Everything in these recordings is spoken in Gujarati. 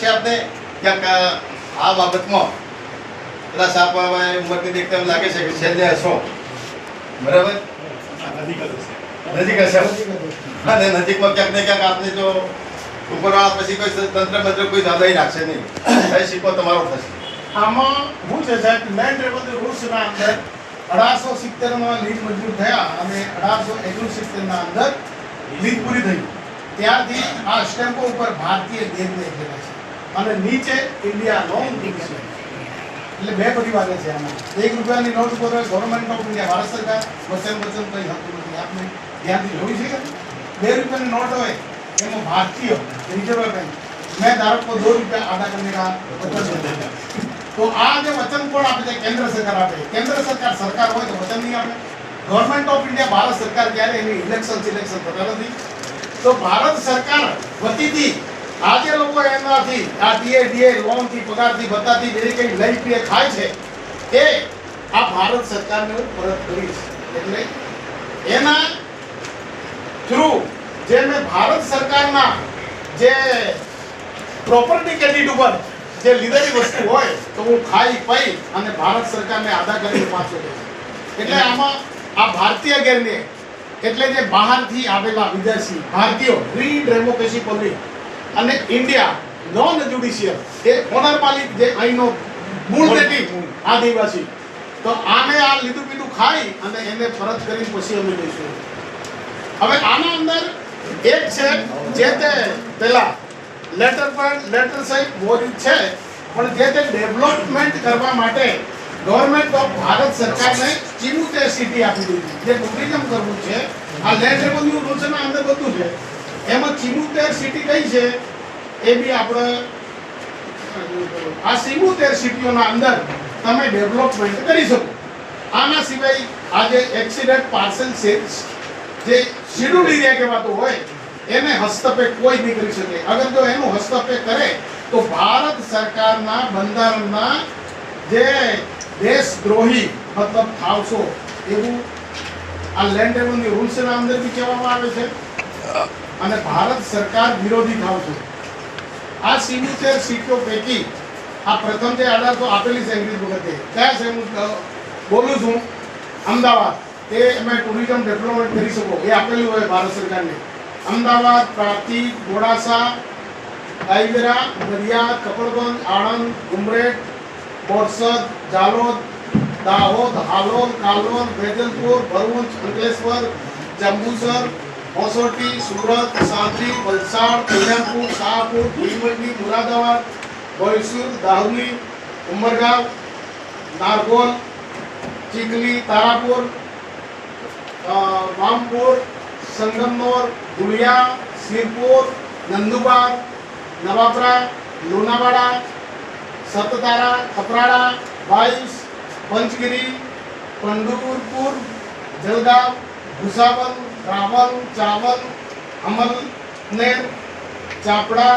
છે આપને? ક્યાંક આ બાબતમાં. પેલા સાપ ઉંમરની દેખતા એમ લાગે છે કે છેલ્લે હશો. બરાબર? નજીક હશે. અને નજીકમાં ક્યાંક ને ક્યાંક આપને જો ઉપરવાળા પછી કોઈ તંત્ર મંત્ર કોઈ દાદાઈ રાખશે નહીં. એ શીખો તમારો થશે આમાં શું છે સાહેબ લેન્ડ રેવન્યુ રૂલ્સના અંદર અઢારસો સિત્તેરમાં લીડ મંજૂર થયા અને અઢારસો ઓગણસિત્તેરના અંદર લીડ પૂરી થઈ. ત્યારથી આ સ્ટેમ્પો ઉપર ભારતીય દેશ લખેલા છે. અને નીચે ઇન્ડિયા લોન છે. એટલે બે પરિવાર છે આમાં. એક રૂપિયાની નોટ ઉપર ગવર્મેન્ટ ઓફ ઇન્ડિયા ભારત સરકાર, વચન વચન કંઈ હતું નથી. આપણે ધ્યાનથી જોયું છે બે રૂપિયાની નોટ હોય, એમાં ભારતીય રિઝર્વ બેંક મેં ધારો કે દો રૂપિયા આધા કરને કા વચન તો આ જે વચન પણ આપે છે? કેન્દ્ર સરકાર આપે. કેન્દ્ર સરકાર સરકાર હોય તો વચન નહીં આપે. ગવર્મેન્ટ ઓફ ઇન્ડિયા ભારત સરકાર ક્યારે એની ઇલેક્શન સિલેક્શન થતા નથી. તો ભારત સરકાર વતીથી આજે લોકો એમનાથી આ ડીએ ડીએ લોનથી પગારથી ભત્તાથી જે કંઈ લઈ પીએ, ખાય છે એ આ ભારત સરકારને હું પરત કરીશ. એટલે એના થ્રુ જે મેં ભારત સરકારના જે પ્રોપર્ટી ક્રેડિટ ઉપર જે લીધેલી વસ્તુ હોય, તો હું ખાઈ, પઈ અને ભારત સરકારને આદા કરીને પાછો દઈશ એટલે આમાં આ ભારતીય ગેરને, એટલે જે બહારથી આવેલા વિદેશી, ભારતીયો ફ્રી ડેમોક્રેસી પબ્લિક અને ઇન્ડિયા નોન જ્યુડિશિયલ એ ઓનર જે અહીંનો મૂળ નેટિવ આદિવાસી. તો આને આ લીધું પીધું ખાઈ અને એને પરત કરીને પછી અમે લઈશું હવે આના અંદર એક છે જે તે પેલા લેટર પર લેટર સહિત મોજૂદ છે પણ જે તે ડેવલપમેન્ટ કરવા માટે ગવર્મેન્ટ ઓફ ભારત સરકારને ચિમુતેર સિટી આપી દીધી. જે ટુરિઝમ કરવું છે આ લેન્ડ રેવન્યુ રૂલ્સના અંદર બધું છે. એમાં ચિમુતેર સિટી કઈ છે? એ બી આપણે, આ સિમુતેર સિટીઓના અંદર તમે ડેવલપમેન્ટ કરી શકો. આના સિવાય આજે એક્સિડન્ટ પાર્સલ સેલ્સ જે શેડ્યુલ એરિયા કહેવાતો હોય, એને હસ્તક્ષેપ કોઈ નહીં કરી શકે. અગર જો એનું હસ્તક્ષેપ કરે, તો ભારત સરકારના બંધારણના જે દેશદ્રોહી મતલબ થાવશો એવું આ લેન્ડ રેવન્યુ રૂલ્સના અંદર બી કહેવામાં આવે છે. અને ભારત સરકાર વિરોધી થાવશો આ સિગ્નેચર સીટો પૈકી આ પ્રથમ જે આધાર તો આપેલી છે એમની વખતે કયા છે હું બોલું છું. અમદાવાદ, એ અમે ટુરિઝમ ડેવલપમેન્ટ કરી શકો, એ આપેલું હોય ભારત સરકારને. અમદાવાદ પ્રાંતિક મોડાસા, આઈવેરા, નડિયાદ કપડગંજ આણંદ, ઉમરેઠ, બોરસદ, જાલોદ, દાહોદ, હાલોલ, કાલોલ વેજલપુર ભરૂચ, અંકલેશ્વર, જંબુસર હોસોટી સુરત સાંતરી વલસાડ, કલ્યાણપુર, શાહપુર ભીમંડી મુરાદાબાદ બોઈસુર દાહોલી ઉમરગાંવ, નારગોલ, ચીખલી, તારાપુર રામપુર સંગમનોર, ધુળિયા શિરપુર નંદુબાર, નવાપરા, લુણાવાડા, સતતારા, કપરાડા બાઈસ પંચગીરી, પંડુરપુર, જલગાંવ, ભુસાવલ રાવલ ચાવલ અમલનેર ચાપડા,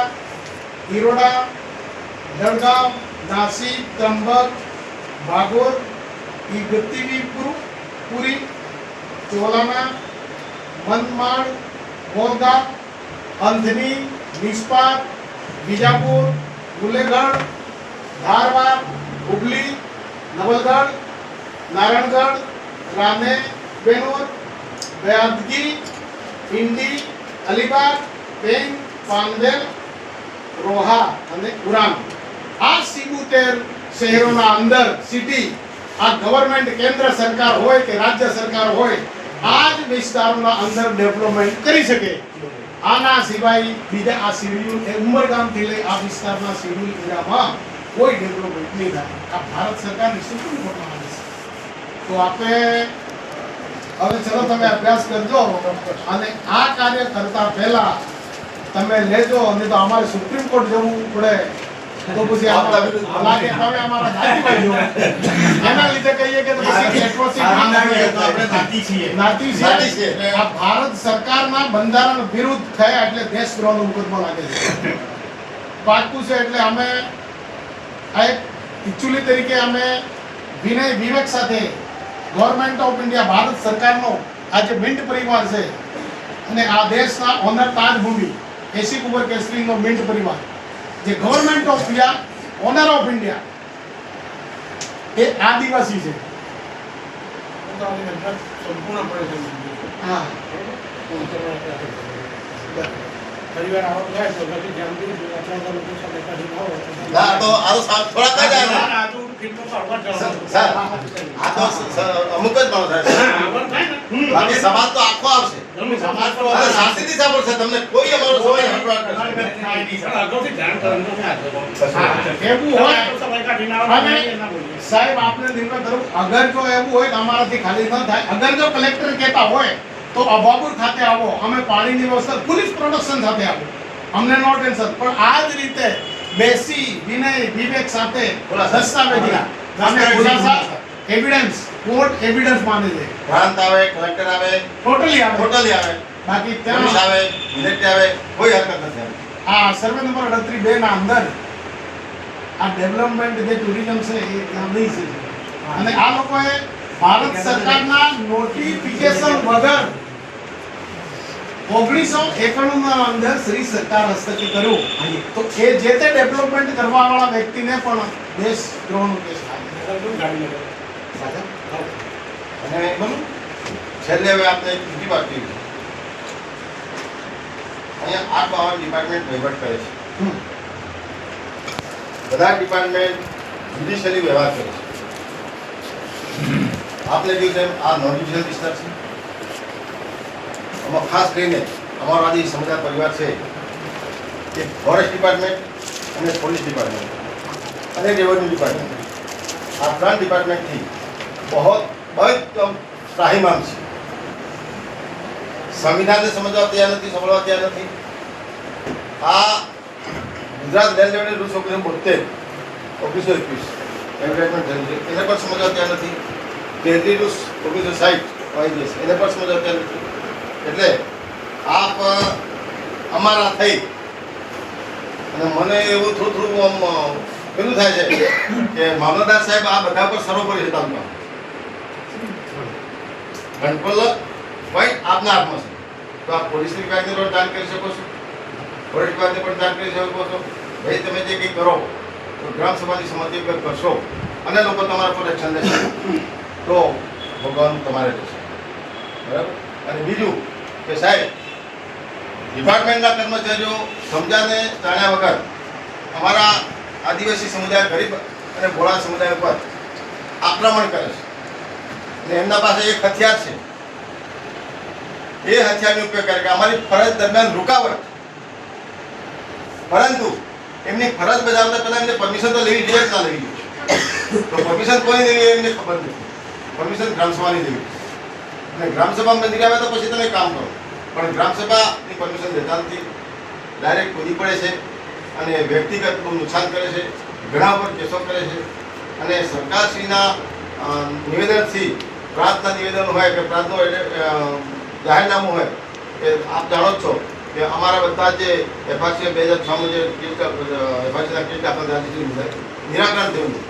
હિરોડા જળગાંવ નાસિક ત્રંબક ભાગોર ઇગતિવીપુર પુરી, ચોલાના, મનમાળ મોરદા અંધની નિષ્પાત બીજાપુર ગુલેગઢ ધારવાડ, હુબલી, નવલગઢ નારાયણગઢ રાને બેનોર બેદગી ઇન્ડી અલીબાગ પેન પાનવેલ રોહા અને ઉરાન આ સિબુતેર શહેરોના અંદર સિટી આ ગવર્મેન્ટ કેન્દ્ર સરકાર હોય કે રાજ્ય સરકાર હોય, આ જ વિસ્તારોના અંદર ડેવલપમેન્ટ કરી શકે. આના સિવાય બીજા આ શિડ્યુલ એ ઉમરગામથી લઈ આ વિસ્તારના શિડ્યુલ એરિયામાં કોઈ ડેવલપમેન્ટ નહીં થાય. આ ભારત સરકારની સુપ્રીમ કોર્ટમાં આવે છે તો આપણે હવે ચલો તમે અભ્યાસ કરજો. અને આ કાર્ય કરતા પહેલા તમે લેજો અને તો અમારે સુપ્રીમ કોર્ટ જવું પડે. તો પછી લાગે તમે અમારા જાતિભાઈ જો એના લીધે કહીએ કે પછી એટ્રોસિટી નાતી છીએ. નાતી નાતી છે છે. આ ભારત સરકારના બંધારણ વિરુદ્ધ થયા એટલે દેશદ્રોહનો મુકદમો લાગે છે. પાકું છે એટલે અમે આ એક ઇચ્છુલી તરીકે અમે વિનય વિવેક સાથે ગવર્મેન્ટ ઓફ ઇન્ડિયા ભારત સરકારનો આ જે મિન્ટ પરિવાર છે. અને આ દેશના ઓનર તાજભૂમિ એસી કુંવર કેસરીનો મિન્ટ પરિવાર. જે government of India owner of India એ આદિવાસી છે. હા. પરિવાર આવો. થાય તો પછી જામગીર અથવા લોકો સર આ તો અમુક જ થાય બાકી સમાજ તો આખો આવશે. સમાજ તો શાંતિથી સાંભળશે તમને કોઈ અમારો સમય. સાહેબ આપને નિર્ણય કરું. અગર જો એવું હોય તો અમારાથી ખાલી ન થાય. અગર જો કલેક્ટર કહેતા હોય તો અભાપુર ખાતે આવો. અમે પાણીની વ્યવસ્થા પોલીસ પ્રોડક્શન સાથે આવો. અમને નો ટેન્શન. પણ આ જ રીતે બેસી વિનય વિવેક સાથે ખુલાસા. દસ્તાવેજી ખુલાસા. એવિડન્સ કોર્ટ એવિડન્સ માને છે. પ્રાંત આવે કલેક્ટર આવે. ટોટલી આવે. ટોટલી આવે. બાકી ત્યાં આવે મિલિટરી આવે કોઈ હરકત નથી આ સર્વે નંબર અડત્રીસ બે ના અંદર આ ડેવલપમેન્ટ જે ટુરિઝમ છે એ ત્યાં નહીં છે. અને આ લોકોએ ભારત સરકારના નોટિફિકેશન વગર ઓગણીસો એકાણું ના અંદર શ્રી સરકાર હસ્તકે કર્યું. તો એ જે તે ડેવલપમેન્ટ કરવા વાળા વ્યક્તિને પણ કેસ અગાઉથી ગાડી લગાવો. અને છેલ્લે હવે આપણે બીજી વાત કહી અહીંયા આ પાવર ડિપાર્ટમેન્ટ વહીવટ કરે છે. બધા ડિપાર્ટમેન્ટ જ્યુડિશિયરી વ્યવહાર કરે છે. આપણે કહ્યું તેમ આ નોન જ્યુડિશિયલ વિસ્તાર છે. ખાસ કરીને અમારો આદિ સમુદાય પરિવાર છે કે ફોરેસ્ટ ડિપાર્ટમેન્ટ અને પોલીસ ડિપાર્ટમેન્ટ અને રેવન્યુ ડિપાર્ટમેન્ટ આ ત્રણ ડિપાર્ટમેન્ટથી બહુ બહુ ત્રાહિમામ છે. સંવિધાનને સમજવા તૈયાર નથી સમજવા તૈયાર નથી. આ ગુજરાત લેન્ડ રેવન્યુ રૂલ્સ ઓગણીસો બોતેર ઓગણીસો એકવીસ એડવર્ટાઇઝમેન્ટ થયું છે, એને પણ સમજવા ત્યાં નથી. કેન્દ્રીય રૂલ્સ ઓગણીસો સાહીઠ વાયદેસ એને પણ સમજવા ત્યાં નથી. એટલે આપ અમારા થઈ. અને મને એવું થોડું થોડું આમ પેલું થાય છે કે મામલતદાર સાહેબ આ બધા પર સર્વોપરી હતા કંટ્રોલ ભાઈ આપના હાથમાં છે. તો આપ પોલીસ વિભાગને પણ જાણ કરી શકો છો. પોલીસ વિભાગને પણ જાણ કરી શકો છો. ભાઈ, તમે જે કંઈ કરો, તો ગ્રામ સભાની સમાધિ વગર કરશો. અને લોકો તમારા પર એક્શન લેશે. તો ભગવાન તમારે રહેશે. બરાબર? અને બીજું કે સાહેબ, ડિપાર્ટમેન્ટના કર્મચારીઓ સમજાને જાણ્યા વગર અમારા આદિવાસી સમુદાય ગરીબ અને ભોળા સમુદાય ઉપર આક્રમણ કરે છે. અને એમના પાસે એક હથિયાર છે. એ હથિયારનો ઉપયોગ કરે કે અમારી ફરજ દરમિયાન રૂકાવટ. પરંતુ એમની ફરજ બજાવતા પહેલાં એમને પરમિશન તો લેવી જોઈએ જ ના લેવી જોઈએ? તો પરમિશન કોની લેવી એમને ખબર નથી. પરમિશન ગ્રામસભાની લેવી. અને ગ્રામસભા મંદિર આવે તો પછી તમે કામ કરો. પણ ગ્રામસભાની પરમિશન લેતા નથી. ડાયરેક્ટ કૂદી પડે છે અને વ્યક્તિગત બહુ નુકસાન કરે છે. ઘણા ઉપર કેસો કરે છે. અને સરકારશ્રીના નિવેદનથી પ્રાંતના નિવેદન હોય કે પ્રાંતનું એટલે, જાહેરનામું હોય કે આપ જાણો જ છો કે અમારા બધા જે એફઆરસી બે હજાર છમાં જે એફઆરસીના દાખલ થયા નિરાકરણ થયું છે.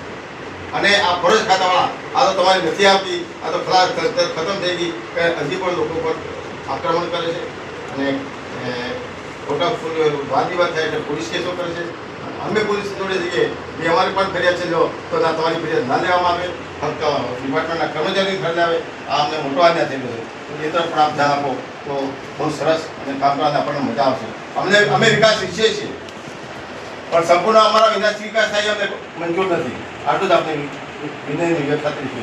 અને આ ફરજ ખાતાવાળા, આ તો તમારી નથી આવતી, આ તો ખલાસ ખતમ થઈ ગઈ, કે હજી પણ લોકો પર આક્રમણ કરે છે. અને ખોટા વાદ વિવાદ થાય એટલે પોલીસ કેસો કરે છે. અમે પોલીસ જોડે જઈએ, એ અમારી પણ ફરિયાદ છે, જો, તો તમારી ફરિયાદ ના લેવામાં આવે ફક્ત ડિપાર્ટમેન્ટના કર્મચારી ફરિયાદ આવે આ અમને મોટો આજ્ઞા થયેલો છે. એ તરફ પણ આપ ધ્યાન આપો, તો બહુ સરસ અને કામ કરવાની આપણને મજા આવશે. અમને, અમે વિકાસ ઈચ્છીએ છીએ. પણ સંપૂર્ણ અમારા વિનાશ વિકાસ થાય અમને મંજૂર નથી. આટલું જ આપણે વિનયની વ્યથા છે